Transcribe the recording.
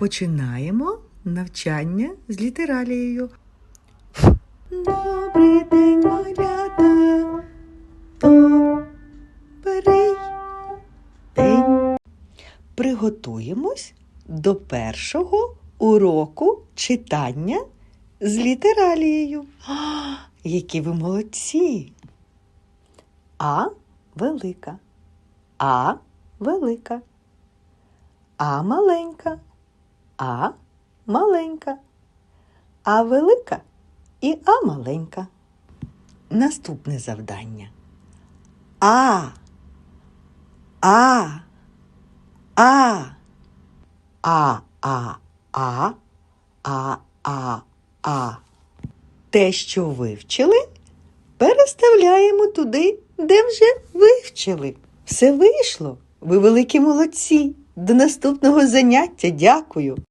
Починаємо навчання з літералією. Добрий день, малята. Добрий день. Приготуємось до першого уроку читання з літералією. А, які ви молодці! А велика. А велика. А маленька. А маленька. А велика і А маленька. Наступне завдання. А. А. А. А. А. А. А. А. А. Те, що вивчили, переставляємо туди, де вже вивчили. Все вийшло. Ви великі молодці. До наступного заняття. Дякую.